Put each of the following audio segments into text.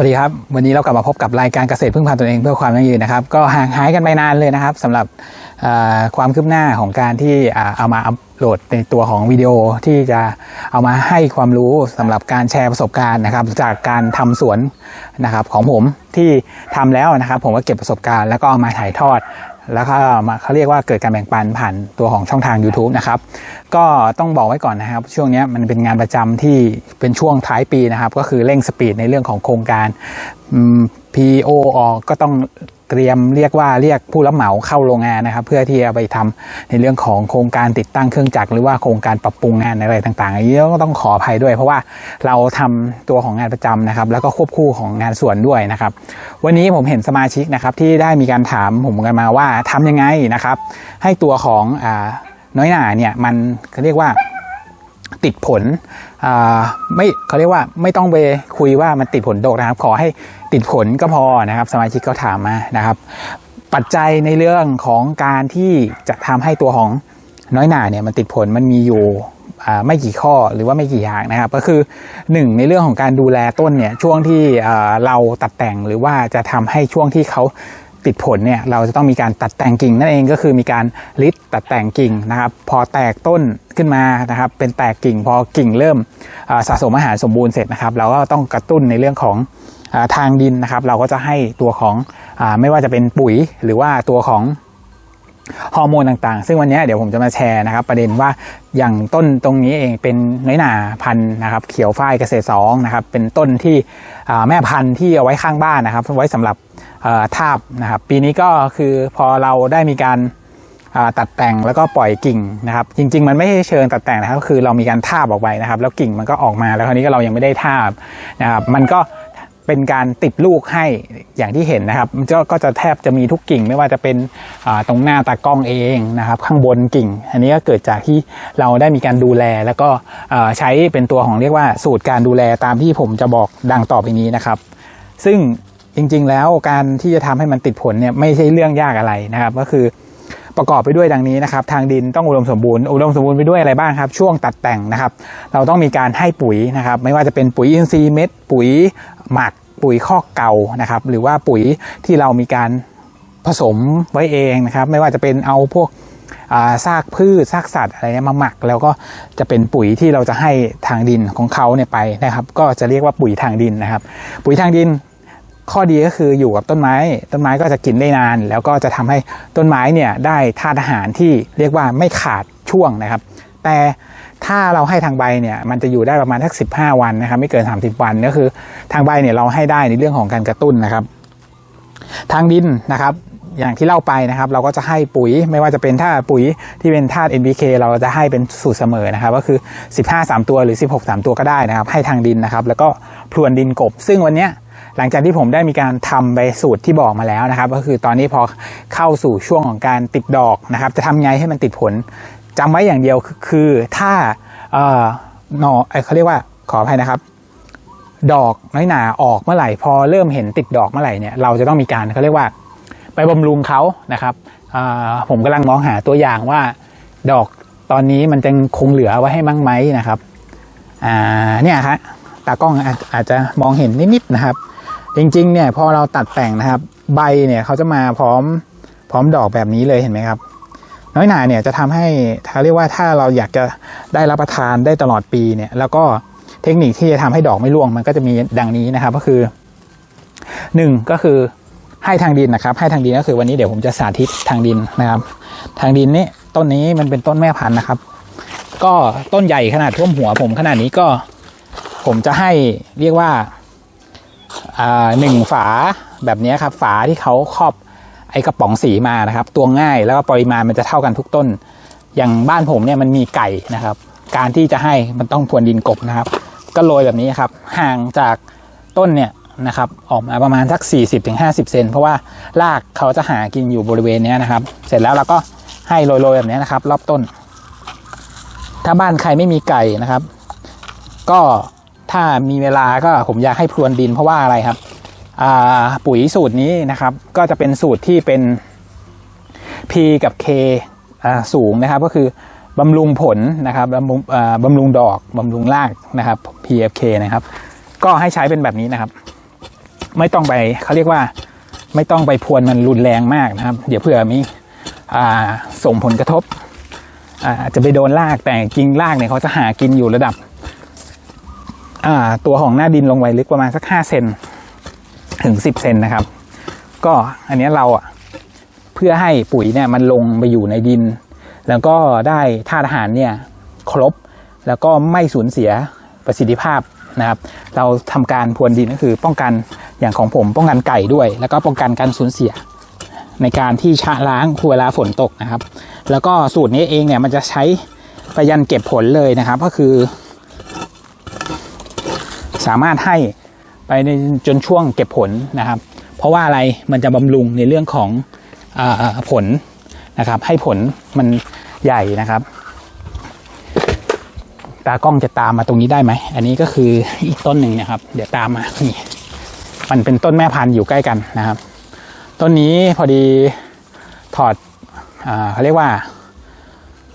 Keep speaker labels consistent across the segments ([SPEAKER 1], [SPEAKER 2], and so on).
[SPEAKER 1] สวัสดีครับ วันนี้เรากลับมาพบกับรายการเกษตรพึ่งพาตนเองเพื่อความยั่งยืนนะครับ ก็ห่างหายกันไปนานเลยนะครับสำหรับความคืบหน้าของการที่เอามาอัปโหลดในตัวของวิดีโอที่จะเอามาให้ความรู้สำหรับการแชร์ประสบการณ์นะครับ จากการทำสวนนะครับของผมที่ทำแล้วนะครับ ผมก็เก็บประสบการณ์แล้วก็เอามาถ่ายทอด แล้วก็เขาเรียกว่าเกิดการแบ่งปันผ่านตัวของช่องทาง YouTube นะครับ ก็ต้องบอกไว้ก่อนนะครับ ช่วงนี้มันเป็นงานประจำที่เป็นช่วงท้ายปีนะครับ ก็คือเร่งสปีดในเรื่องของโครงการ PO ออกก็ต้อง เตรียมเรียกว่าเรียกผู้รับเหมาเข้าโรงงานนะครับ เพื่อที่จะไปทำในเรื่องของโครงการติดตั้งเครื่องจักรหรือว่าโครงการปรับปรุงงานอะไรต่างๆอันนี้ก็ต้องขออภัยด้วย เพราะว่าเราทำตัวของงานประจำนะครับ แล้วก็ควบคู่ของงานส่วนด้วยนะครับ วันนี้ผมเห็นสมาชิกนะครับที่ได้มีการถามผมกันมาว่าทำยังไงนะครับ ให้ตัวของอน้อยหน่าเนี่ยมันเขาเรียกว่าติดผล ไม่เขาเรียกว่าไม่ต้องไปคุยว่ามันติดผลดกนะครับ ขอให้ติดผลก็พอนะครับ สมาชิกเขาถามมานะครับ ปัจจัยในเรื่องของการที่จะทำให้ตัวของน้อยหนาเนี่ยมันติดผลมันมีอยู่ไม่กี่ข้อหรือว่าไม่กี่อย่างนะครับ ก็คือหนึ่งในเรื่องของการดูแลต้นเนี่ยช่วงที่เราตัดแต่งหรือว่าจะทำให้ช่วงที่เขา ติดผลเนี่ยเราจะต้องมีการตัดแต่งกิ่งนั่นเองก็คือมีการลิดตัดแต่งกิ่งนะครับพอแตกต้นขึ้นมานะครับเป็นแตกกิ่งพอกิ่งเริ่มสะสมอาหารสมบูรณ์เสร็จนะครับ เราก็ต้องกระตุ้นในเรื่องของทางดินนะครับ เราก็จะให้ตัวของอไม่ว่าจะเป็นปุ๋ยหรือว่าตัวของฮอร์โมนต่างๆ ซึ่งวันนี้เดี๋ยวผมจะมาแชร์นะครับ ประเด็นว่าอย่างต้นตรงนี้เองเป็นน้อยหนาพันธุ์นะครับ เขียวฝ้ายเกษตรสองนะครับ เป็นต้นที่แม่พันธุ์ที่เอาไว้ข้างบ้านนะครับ ไว้สำหรับ ทาบนะครับปีนี้ก็คือพอเราได้มีการตัดแต่งแล้วก็ปล่อยกิ่งนะครับ จริง ๆ มันไม่ใช่เชิงตัดแต่งนะครับคือเรามีการทาบออกไปนะครับ แล้วกิ่งมันก็ออกมาแล้วคราวนี้ก็เรายังไม่ได้ทาบนะครับมันก็เป็นการติดลูกให้อย่างที่เห็นนะครับก็จะแทบจะมีทุกกิ่งไม่ว่าจะเป็นตรงหน้าตากล้องเองนะครับ ข้างบนกิ่ง อันนี้ก็เกิดจากที่เราได้มีการดูแลแล้วก็ใช้เป็นตัวของเรียกว่าสูตรการดูแลตามที่ผมจะบอกดังต่อไปนี้นะครับ ซึ่ง จริง ๆ แล้วการที่จะทำให้มันติดผลเนี่ยไม่ใช่เรื่องยากอะไรนะครับ ก็คือประกอบไปด้วยดังนี้นะครับ ทางดินต้องอุดมสมบูรณ์อุดมสมบูรณ์ไปด้วยอะไรบ้างครับ ช่วงตัดแต่งนะครับ เราต้องมีการให้ปุ๋ยนะครับ ไม่ว่าจะเป็นปุ๋ยอินทรีย์เม็ดปุ๋ยหมักปุ๋ยคอกเก่านะครับ หรือว่าปุ๋ยที่เรามีการผสมไว้เองนะครับ ไม่ว่าจะเป็นเอาพวกซากพืชซากสัตว์อะไรเนี่ยมาหมัก แล้วก็จะเป็นปุ๋ยที่เราจะให้ทางดินของเขาเนี่ยไปนะครับ ก็จะเรียกว่าปุ๋ยทางดินนะครับ ปุ๋ยทางดิน ข้อดีก็คืออยู่กับต้นไม้ ต้นไม้ก็จะกินได้นาน แล้วก็จะทำให้ต้นไม้เนี่ยได้ธาตุอาหารที่เรียกว่าไม่ขาดช่วงนะครับ แต่ถ้าเราให้ทางใบเนี่ยมันจะอยู่ได้ประมาณสัก15 วันนะครับ ไม่เกิน 30 วันก็คือ ทางใบเนี่ยเราให้ได้ในเรื่องของการกระตุ้นนะครับ ทางดินนะครับอย่างที่เล่าไปนะครับ เราก็จะให้ปุ๋ยไม่ว่าจะเป็นถ้าปุ๋ยที่เป็นธาตุ NPK เราจะให้เป็นสูตรเสมอนะครับ ก็คือ 15 3 ตัวหรือ 16 3 ตัวก็ได้นะครับ ให้ทางดินนะครับ แล้วก็พรวนดินกบ ซึ่งวันเนี้ย หลังจากที่ผมได้มีการทำไปสูตรที่บอกมาแล้วนะครับ ก็คือตอนนี้พอเข้าสู่ช่วงของการติดดอกนะครับ จะทำไงให้มันติดผลจำไว้อย่างเดียวคือถ้าเอ่อหนอเอเขาเรียกว่าขออภัยนะครับ ดอกน้อยหนาออกเมื่อไหร่ พอเริ่มเห็นติดดอกเมื่อไหร่เนี่ยเราจะต้องมีการเขาเรียกว่าไปบำรุงเขานะครับผมกำลังมองหาตัวอย่างว่าดอกตอนนี้มันจะคงเหลือไว้ให้มั้งไหมนะครับเนี่ยฮะตากล้องอาอาจจะมองเห็นนิดๆนะครับ จริงๆเนี่ยพอเราตัดแต่งนะครับ ใบเนี่ยเขาจะมาพร้อมพร้อมดอกแบบนี้เลยเห็นไหมครับ น้อยหนาเนี่ยจะทำให้เขาเรียกว่าถ้าเราอยากจะได้รับประทานได้ตลอดปีเนี่ยแล้วก็เทคนิคที่จะทำให้ดอกไม่ร่วงมันก็จะมีดังนี้นะครับ ก็คือหนึ่งก็คือให้ทางดินนะครับ ให้ทางดินก็คือวันนี้เดี๋ยวผมจะสาธิตทางดินนะครับ ทางดินนี่ต้นนี้มันเป็นต้นแม่พันธุ์นะครับ ก็ต้นใหญ่ขนาดท่วมหัวผมขนาดนี้ก็ผมจะให้เรียกว่า หนึ่งฝาแบบนี้ครับฝาที่เขาครอบไอ้กระป๋องสีมานะครับ ตัวง่ายแล้วก็ปริมาณมันจะเท่ากันทุกต้น อย่างบ้านผมเนี่ยมันมีไก่นะครับ การที่จะให้มันต้องพรวนดินกบนะครับ ก็โรยแบบนี้ครับห่างจากต้นเนี่ยนะครับออกมาประมาณสัก 40-50 เซนเพราะว่ารากเขาจะหากินอยู่บริเวณนี้นะครับ เสร็จแล้วเราก็ให้โรยๆแบบนี้นะครับ รอบต้น ถ้าบ้านใครไม่มีไก่นะครับ ก็ ถ้ามีเวลาก็ผมอยากให้พรวนดินเพราะว่าอะไรครับปุ๋ยสูตรนี้นะครับ ก็จะเป็นสูตรที่เป็น P กับ K สูงนะครับ ก็คือบำรุงผลนะครับบำรุงบำรุงดอกบำรุงรากนะครับ P กับ K นะครับ ก็ให้ใช้เป็นแบบนี้นะครับ ไม่ต้องไปเขาเรียกว่าไม่ต้องไปพรวนมันรุนแรงมากนะครับ เดี๋ยวเผื่อมีอส่งผลกระทบอาจจะไปโดนรากแต่จริงรากเนี่ยเขาจะหากินอยู่ระดับ ตัวของหน้าดินลงไปลึกประมาณสักห้าเซนถึงสิบเซนนะครับ ก็อันนี้เราอะเพื่อให้ปุ๋ยเนี่ยมันลงไปอยู่ในดิน แล้วก็ได้ธาตุอาหารเนี่ยครบ แล้วก็ไม่สูญเสียประสิทธิภาพนะครับ เราทำการพรวนดินก็คือป้องกันอย่างของผมป้องกันไก่ด้วย แล้วก็ป้องกันการสูญเสียในการที่ชะล้างเวลาฝนตกนะครับ แล้วก็สูตรนี้เองเนี่ยมันจะใช้ไปยันเก็บผลเลยนะครับ ก็คือ สามารถให้ไปในจนช่วงเก็บผลนะครับ เพราะว่าอะไรมันจะบำรุงในเรื่องของอผลนะครับ ให้ผลมันใหญ่นะครับตากล้องจะตามมาตรงนี้ได้ไหม อันนี้ก็คืออีกต้นหนึ่งนะครับ เดี๋ยวตามมานี่มันเป็นต้นแม่พันธุ์อยู่ใกล้กันนะครับ ต้นนี้พอดีถอดเขาเรียกว่า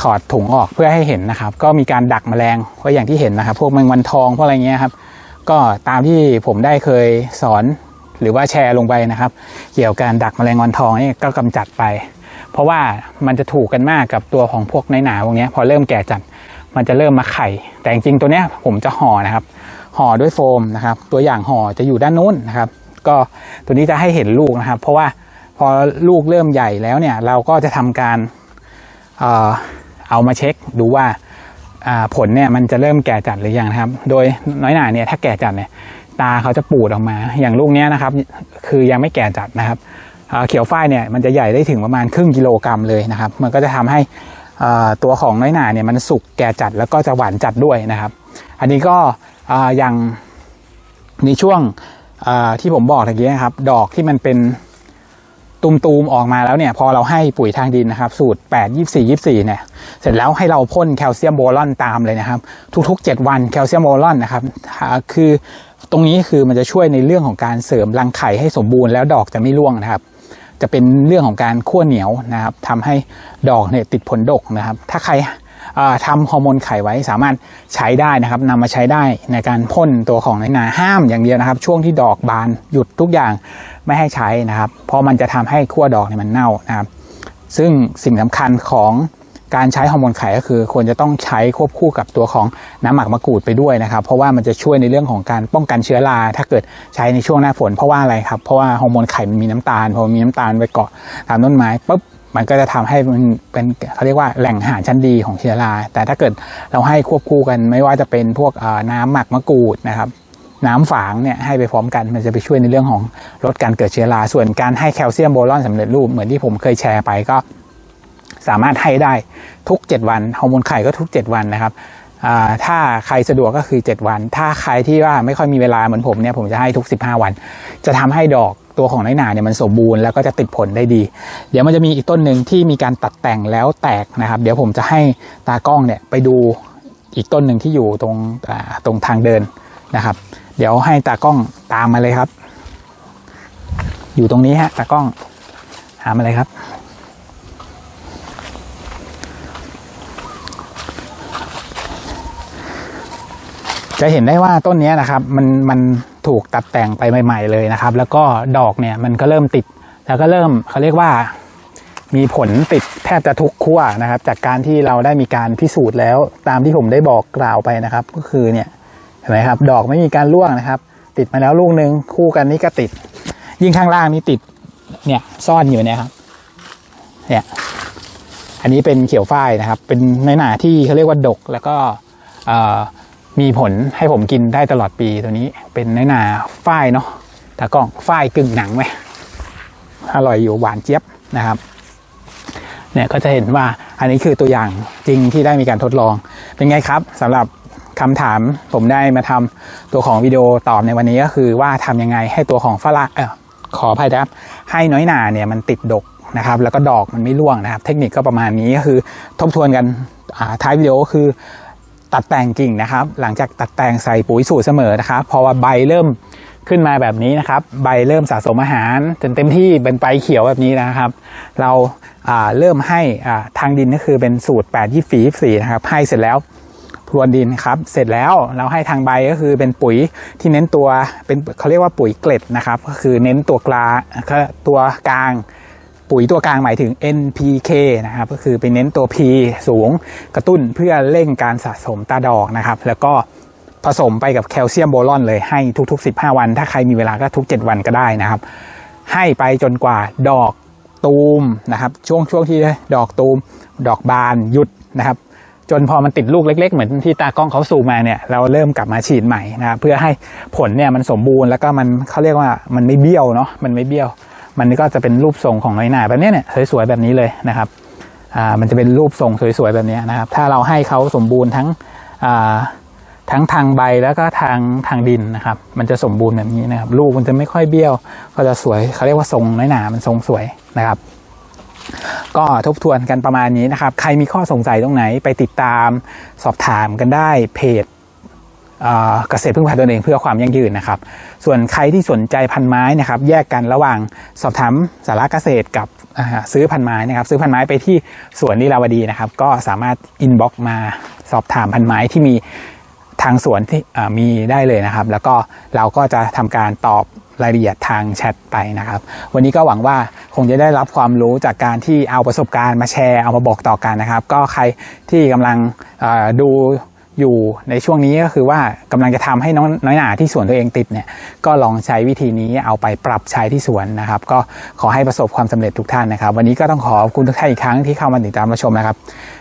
[SPEAKER 1] ถอดถุงออกเพื่อให้เห็นนะครับ ก็มีการดักแมลงไว้อย่างที่เห็นนะครับ พวกแมงวันทองพวกอะไรเงี้ยครับ ก็ตามที่ผมได้เคยสอนหรือว่าแชร์ลงไปนะครับ เกี่ยวกับการดักแมลงวันทองนี่ก็กำจัดไป เพราะว่ามันจะถูกกันมากกับตัวของพวกในหนาพวกนี้พอเริ่มแก่จัดมันจะเริ่มมาไข่ แต่จริงๆตัวเนี้ยผมจะห่อนะครับห่อด้วยโฟมนะครับ ตัวอย่างห่อจะอยู่ด้านนู้นนะครับ ก็ตัวนี้จะให้เห็นลูกนะครับ เพราะว่าพอลูกเริ่มใหญ่แล้วเนี่ยเราก็จะทำการเออเอามาเช็คดูว่า ผลเนี่ยมันจะเริ่มแก่จัดหรือยังนะครับ โดยน้อยหนาเนี่ยถ้าแก่จัดเนี่ยตาเขาจะปูดออกมา อย่างลูกนี้นะครับ คือยังไม่แก่จัดนะครับเขียวฝ้ายเนี่ยมันจะใหญ่ได้ถึงประมาณครึ่งกิโลกรัมเลยนะครับ มันก็จะทำให้ตัวของน้อยหนาเนี่ยมันสุกแก่จัดแล้วก็จะหวานจัดด้วยนะครับ อันนี้ก็อย่างในช่วงที่ผมบอกตะกี้นะครับ ดอกที่มันเป็น ตูมๆออกมาแล้วเนี่ย พอเราให้ปุ๋ยทางดินนะครับ สูตร 8 24 24 เนี่ย เสร็จแล้วให้เราพ่นแคลเซียมโบรอนตามเลยนะครับ ทุก ๆ 7 วันแคลเซียมโบรอนนะครับคือตรงนี้คือมันจะช่วยในเรื่องของการเสริมรังไข่ให้สมบูรณ์แล้วดอกจะไม่ร่วงนะครับ จะเป็นเรื่องของการขั้วเหนียวนะครับทำให้ดอกเนี่ยติดผลดกนะครับ ถ้าใคร ทำฮอร์โมนไข่ไว้สามารถใช้ได้นะครับนำมาใช้ได้ในการพ่นตัวของในนาห้ามอย่างเดียวนะครับ ช่วงที่ดอกบานหยุดทุกอย่างไม่ให้ใช้นะครับ เพราะมันจะทำให้ขั้วดอกเนี่ยมันเน่านะครับ ซึ่งสิ่งสำคัญของการใช้ฮอร์โมนไข่ก็คือ ควรจะต้องใช้ควบคู่กับตัวของน้ำหมักมะกรูดไปด้วยนะครับ เพราะว่ามันจะช่วยในเรื่องของการป้องกันเชื้อราถ้าเกิดใช้ในช่วงหน้าฝนเพราะว่าอะไรครับเพราะว่าฮอร์โมนไข่มันมีน้ำตาลพอมีน้ำตาลไปเกาะตามต้นไม้ปุ๊บ มันก็จะทำให้มันเป็นเขาเรียกว่าแหล่งอาหารชั้นดีของเชื้อรา แต่ถ้าเกิดเราให้ควบคู่กันไม่ว่าจะเป็นพวกน้ำหมักมะกรูดนะครับ น้ำฝางเนี่ยให้ไปพร้อมกันมันจะไปช่วยในเรื่องของลดการเกิดเชื้อรา ส่วนการให้แคลเซียมโบรอนสำเร็จรูปเหมือนที่ผมเคยแชร์ไปก็สามารถให้ได้ทุก 7 วันฮอร์โมนไข่ก็ทุก 7 วันนะครับถ้าใครสะดวกก็คือ 7 วัน ถ้าใครที่ว่าไม่ค่อยมีเวลาเหมือนผมเนี่ยผมจะให้ทุก 15 วัน จะทำให้ดอก ตัวของน้อยหนาเนี่ยมันสมบูรณ์แล้วก็จะติดผลได้ดี เดี๋ยวมันจะมีอีกต้นหนึ่งที่มีการตัดแต่งแล้วแตกนะครับ เดี๋ยวผมจะให้ตากล้องเนี่ยไปดูอีกต้นหนึ่งที่อยู่ตรงตรงทางเดินนะครับ เดี๋ยวให้ตากล้องตามมาเลยครับ อยู่ตรงนี้ฮะตากล้องหามาเลยครับ จะเห็นได้ว่าต้นนี้นะครับมันมัน ถูกตัดแต่งไปใหม่ ๆ เลยนะครับ แล้วก็ดอกเนี่ยมันก็เริ่มติด แล้วก็เริ่มเขาเรียกว่ามีผลติดแทบจะทุกขั้วนะครับ จากการที่เราได้มีการพิสูจน์แล้ว ตามที่ผมได้บอกกล่าวไปนะครับ ก็คือเนี่ยเห็นไหมครับ ดอกไม่มีการร่วงนะครับ ติดมาแล้วลูกหนึ่งคู่กันนี้ก็ติด ยิ่งข้างล่างนี้ติดเนี่ยซ่อนอยู่เนี่ยครับเนี่ยอันนี้เป็นเขียวฝ้ายนะครับ เป็นในหนาที่เขาเรียกว่าดกแล้วก็อ่อ มีผลให้ผมกินได้ตลอดปีตัวนี้ เป็นในหนาฝ้ายเนาะตากล้องฝ้ายกึ่งหนังไหมอร่อยอยู่หวานเจี๊ยบนะครับเนี่ยก็จะเห็นว่าอันนี้คือตัวอย่างจริงที่ได้มีการทดลอง เป็นไงครับสำหรับคำถามผมได้มาทำตัวของวิดีโอตอบในวันนี้ก็คือว่าทำยังไงให้ตัวของฝรั่งเออขออภัยนะครับ ให้น้อยหนาเนี่ยมันติดดกนะครับ แล้วก็ดอกมันไม่ร่วงนะครับ เทคนิคก็ประมาณนี้ก็คือทบทวนกันท้ายวิดีโอก็คือ ตัดแต่งกิ่งนะครับ หลังจากตัดแต่งใส่ปุ๋ยสูตรเสมอนะครับพอว่าใบเริ่มขึ้นมาแบบนี้นะครับ ใบเริ่มสะสมอาหารจนเต็มที่เป็นใบเขียวแบบนี้นะครับ เราเริ่มให้ทางดินก็คือเป็นสูตร 8 24 24นะครับให้เสร็จแล้วพรวนดินครับ เสร็จแล้วเราให้ทางใบก็คือเป็นปุ๋ยที่เน้นตัวเป็นเขาเรียกว่าปุ๋ยเกล็ดนะครับ ก็คือเน้นตัวกลาตัวกลาง ปุ๋ยตัวกลางหมายถึง NPK นะครับก็คือไปเน้นตัว P สูงกระตุ้นเพื่อเร่งการสะสมตาดอกนะครับ แล้วก็ผสมไปกับแคลเซียมโบรอนเลยให้ทุกๆ 15 วัน ถ้าใครมีเวลาก็ทุก 7 วันก็ได้นะครับ ให้ไปจนกว่าดอกตูมนะครับ ช่วงช่วงที่ดอกตูม ดอกบานหยุดนะครับ จนพอมันติดลูกเล็ก ๆ เหมือนที่ตากล้องเขาซูมมาเนี่ยเราเริ่มกลับมาฉีดใหม่นะเพื่อให้ผลเนี่ยมันสมบูรณ์แล้วก็มันเขาเรียกว่ามันไม่เบี้ยวเนาะมันไม่เบี้ยว มันก็จะเป็นรูปทรงของน้อยหนาแบบนี้เนี่ยสวยๆแบบนี้เลยนะครับอ่ามันจะเป็นรูปทรงสวยๆแบบนี้นะครับ ถ้าเราให้เขาสมบูรณ์ทั้งอ่าทั้งทางใบแล้วก็ทางทางดินนะครับ มันจะสมบูรณ์แบบนี้นะครับ ลูกมันจะไม่ค่อยเบี้ยว ก็จะสวยเขาเรียกว่าทรงน้อยหนามันทรงสวยนะครับ ก็ทบทวนกันประมาณนี้นะครับ ใครมีข้อสงสัยตรงไหนไปติดตามสอบถามกันได้เพจ เกษตรพึ่งพาตนเองเพื่อความยั่งยืนนะครับ ส่วนใครที่สนใจพันไม้นะครับ แยกกันระหว่างสอบถามสาระเกษตรกับซื้อพันไม้นะครับ ซื้อพันไม้ไปที่สวนนิราวดีนะครับ ก็สามารถอินบ็อกมาสอบถามพันไม้ที่มีทางสวนที่มีได้เลยนะครับ แล้วก็เราก็จะทำการตอบรายละเอียดทางแชทไปนะครับ วันนี้ก็หวังว่าคงจะได้รับความรู้จากการที่เอาประสบการณ์มาแชร์เอามาบอกต่อกันนะครับ ก็ใครที่กำลังดู อยู่ในช่วงนี้ก็คือว่ากำลังจะทำให้น้องน้อยหนาที่สวนตัวเองติดเนี่ยก็ลองใช้วิธีนี้เอาไปปรับใช้ที่สวนนะครับ ก็ขอให้ประสบความสำเร็จทุกท่านนะครับ วันนี้ก็ต้องขอบคุณทุกท่านอีกครั้งที่เข้ามาติดตามรับชมนะครับ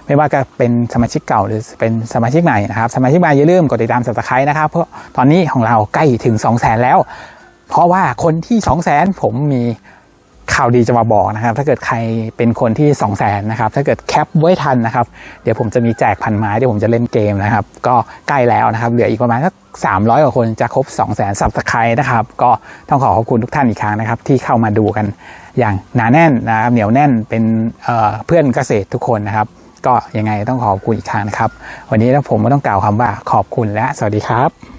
[SPEAKER 1] ไม่ว่าจะเป็นสมาชิกเก่าหรือเป็นสมาชิกใหม่นะครับ สมาชิกใหม่อย่าลืมกดติดตามสับสไครต์นะครับ เพราะตอนนี้ของเราใกล้ถึง 2 0 0 0 0 0 แล้ว เพราะว่าคนที่ 2 0 0 0 0 0 ผมมี ข่าวดีจะมาบอกนะครับ ถ้าเกิดใครเป็นคนที่2 0 0 0 0 0นะครับ ถ้าเกิดแคปไว้ทันนะครับ เดี๋ยวผมจะมีแจกพันไม้เดี๋ยวผมจะเล่นเกมนะครับ ก็ใกล้แล้วนะครับ เหลืออีกประมาณสัก300 กว่าคนจะครบ 2 0 0 0 0 0สับสไครต์นะครับ ก็ต้องขอขอบคุณทุกท่านอีกครั้งนะครับ ที่เข้ามาดูกันอย่างหนาแน่นนะครับ เหนียวแน่นเป็นเเพื่อนเกษตรทุกคนนะครับ ก็ยังไงต้องขอบคุณอีกครั้งนะครับ วันนี้แล้วผมก็ต้องกล่าวคำว่าขอบคุณและสวัสดีครับ